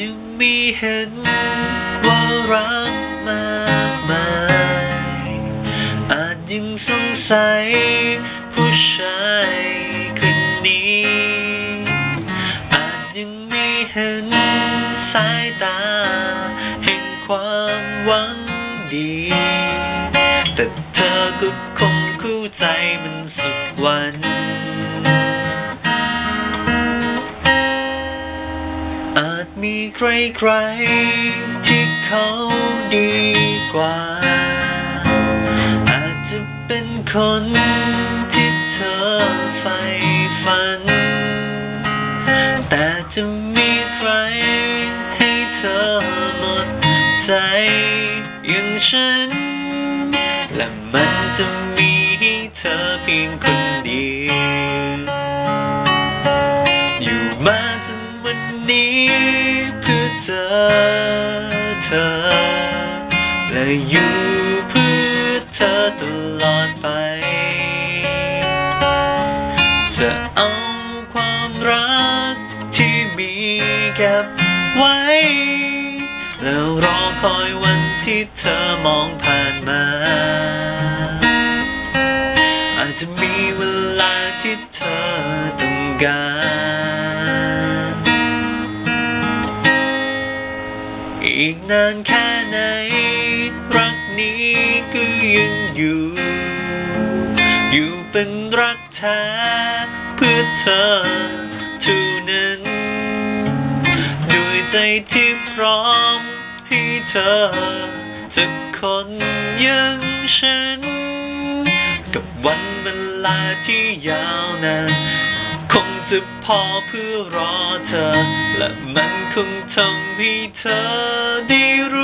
ยังมีเห็นว่ารักมากมายอาจยังสงสัยผู้ชายคนนี้ อาจยังไม่เห็นสายตาแห่งความหวังดี แต่เธอก็คงเข้าใจมันสักวัน อาจมีใครที่เขาดีกว่า อาจจะเป็นคนที่เธอใฝ่ฝัน แต่จะมีใครให้เธอหมดใจอย่างฉัน และมันจะมีให้เธอเพียงคนเดียว อยู่มาจนวันนี้ อยู่เพื่อเธอตลอดไป จะเอาความรักที่มีเก็บไว้ แล้วรอคอยวันที่เธอมองผ่านมา อาจจะมีเวลาที่เธอต้องการอีกนานแค่ไหน นี้ก็ยังอยู่ อยู่เป็นรักแท้เพื่อเธอเท่านั้นด้วยใจที่พร้อมให้เธอสักคนอย่างฉัน กับวันเวลาที่ยาวนานคงจะพอเพื่อรอเธอ และมันคงทำให้เธอได้รู้